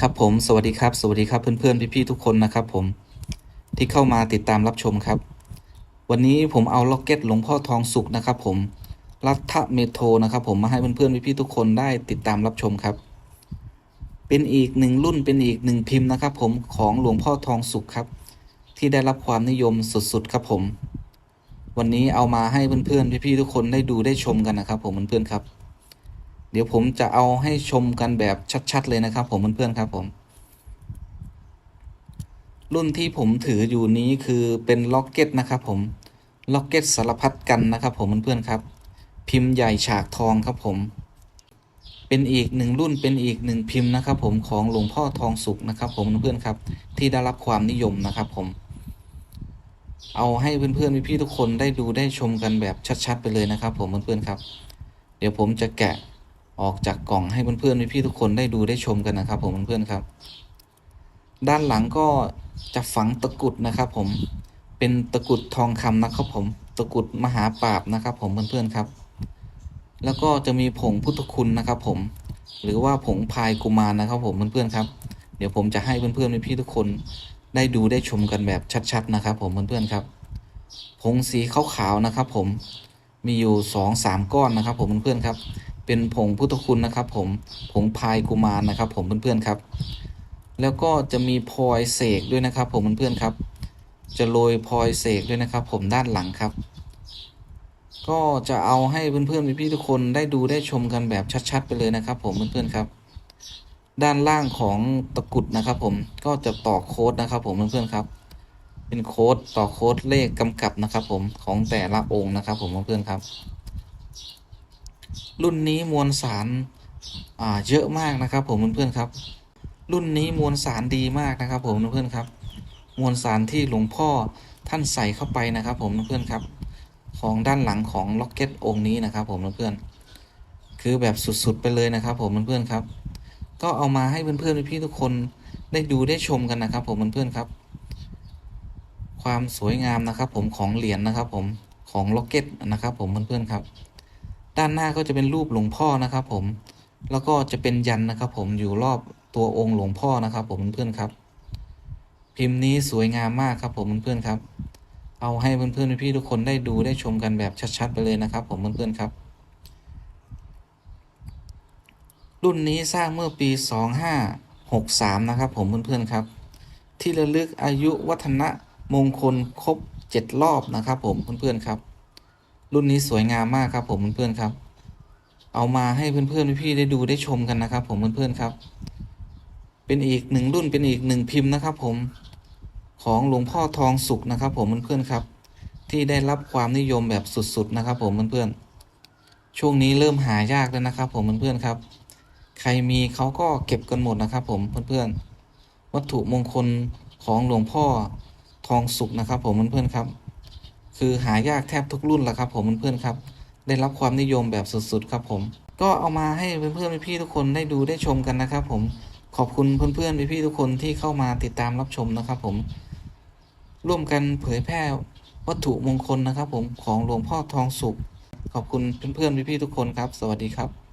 ครับผมสวัสดีครับ สวัสดีครับเพื่อนๆพี่ๆทุกคนนะครับผมที่เข้ามาติดตามรับชมครับ วันนี้ผมเอาล็อกเก็ตหลวงพ่อทองสุกนะครับ ผมรัฐเมโทนะครับ ผมมาให้เพื่อนๆพี่ๆทุกคนได้ติดตามรับชมครับ เป็นอีกหนึ่งรุ่นเป็นอีกหนึ่งพิมพ์นะครับ ผมของหลวงพ่อทองสุกครับ ที่ได้รับความนิยมสุดๆครับผม วันนี้เอามาให้เพื่อนๆพี่ๆทุกคนได้ดูได้ชมกันนะครับ ผมเพื่อนๆครับ เดี๋ยวผมจะเอาให้ชมกันแบบชัด ๆ เลยนะครับผมเพื่อนๆครับผม รุ่นที่ผมถืออยู่นี้คือเป็นล็อกเก็ตนะครับผมล็อกเก็ตสารพัดกันนะครับผมเพื่อนๆครับ พิมพ์ใหญ่ฉากทองครับผม เป็นอีกหนึ่งรุ่นเป็นอีกหนึ่งพิมพ์นะครับผมของหลวงพ่อทองสุกนะครับผมเพื่อนๆครับ ที่ได้รับความนิยมนะครับผมเอาให้เพื่อนๆพี่ๆทุกคนได้ดูได้ชมกันแบบชัด ๆ ไปเลยนะครับ ผมเพื่อนๆครับ เดี๋ยวผมจะแกะ ออกจากกล่องให้เพื่อนๆพี่ๆทุกคนได้ดูได้ชมกันนะครับ ผมเพื่อนๆครับ ด้านหลังก็จะฝังตะกุดนะครับ ผมเป็นตะกุดทองคำนะครับ ผมตะกุดมหาปราบนะครับ ผมเพื่อนๆครับ แล้วก็จะมีผงพุทธคุณนะครับ ผมหรือว่าผงพายกุมารนะครับ ผมเพื่อนๆครับ เดี๋ยวผมจะให้เพื่อนๆพี่ๆทุกคนได้ดูได้ชมกันแบบชัดๆนะครับ ผมเพื่อนๆครับผงสีขาวๆนะครับ ผมมีอยู่สองสามก้อนนะครับ ผมเพื่อนๆครับ เป็นผงพุทธคุณนะครับ ผมผงพายกุมารนะครับ ผมเพื่อนๆครับ แล้วก็จะมีพลอยเสกด้วยนะครับ ผมเพื่อนๆครับ จะโรยพลอยเสกด้วยนะครับ ผมด้านหลังครับ ก็จะเอาให้เพื่อนๆพี่ๆทุกคนได้ดูได้ชมกันแบบชัด ๆ ไปเลยนะครับ ผมเพื่อนๆครับ ด้านล่างของตะกุดนะครับ ผมก็จะต่อโค้ดนะครับ ผมเพื่อนๆครับเป็นโค้ดต่อโค้ดเลขกำกับนะครับ ผมของแต่ละองค์นะครับ ผมเพื่อนๆครับ รุ่นนี้มวลสารเยอะมากนะครับ ผมเพื่อนๆครับ รุ่นนี้มวลสารดีมากนะครับ ผมเพื่อนๆครับ มวลสารที่หลวงพ่อท่านใส่เข้าไปนะครับ ผมเพื่อนๆครับ ของด้านหลังของล็อกเก็ตองค์นี้นะครับ ผมเพื่อนๆคือแบบสุดๆไปเลยนะครับ ผมเพื่อนๆครับ ก็เอามาให้เพื่อนๆพี่ทุกคนได้ดูได้ชมกันนะครับ ผมเพื่อนๆครับ ความสวยงามนะครับ ผมของเหรียญนะครับ ผมของล็อกเก็ตนะครับ ผมเพื่อนๆครับ ด้านหน้าก็จะเป็นรูปหลวงพ่อนะครับผม แล้วก็จะเป็นยันนะครับผมอยู่รอบตัวองค์หลวงพ่อนะครับผมเพื่อนครับ พิมพ์นี้สวยงามมากครับผมเพื่อนครับ เอาให้เพื่อนๆพี่ทุกคนได้ดูได้ชมกันแบบชัดๆไปเลยนะครับ ผมเพื่อนๆครับ รุ่นนี้สร้างเมื่อปี 2563 นะครับผมเพื่อนๆครับ ที่ระลึกอายุวัฒนะมงคลครบ 7 รอบนะครับผมเพื่อนๆครับ รุ่นนี้สวยงามมากครับผมเพื่อนๆครับ เอามาให้เพื่อนๆพี่ๆได้ดูได้ชมกันนะครับ ผมเพื่อนๆครับ เป็นอีกหนึ่งรุ่นเป็นอีกหนึ่งพิมพ์นะครับ ผมของหลวงพ่อทองสุกนะครับ ผมเพื่อนๆครับ ที่ได้รับความนิยมแบบสุดๆนะครับ ผมเพื่อนๆช่วงนี้เริ่มหายากแล้วนะครับ ผมเพื่อนๆครับ ใครมีเขาก็เก็บกันหมดนะครับ ผมเพื่อนๆวัตถุมงคลของหลวงพ่อทองสุกนะครับ ผมเพื่อนๆครับ คือหายากแทบทุกรุ่นแหละครับผมเพื่อนๆครับ ได้รับความนิยมแบบสุดๆครับผม ก็เอามาให้เพื่อนๆพี่ๆทุกคนได้ดูได้ชมกันนะครับผมขอบคุณเพื่อนๆพี่ๆทุกคนที่เข้ามาติดตามรับชมนะครับผม ร่วมกันเผยแพร่วัตถุมงคลนะครับผมของหลวงพ่อทองสุข ขอบคุณเพื่อนๆพี่ๆทุกคนครับ สวัสดีครับ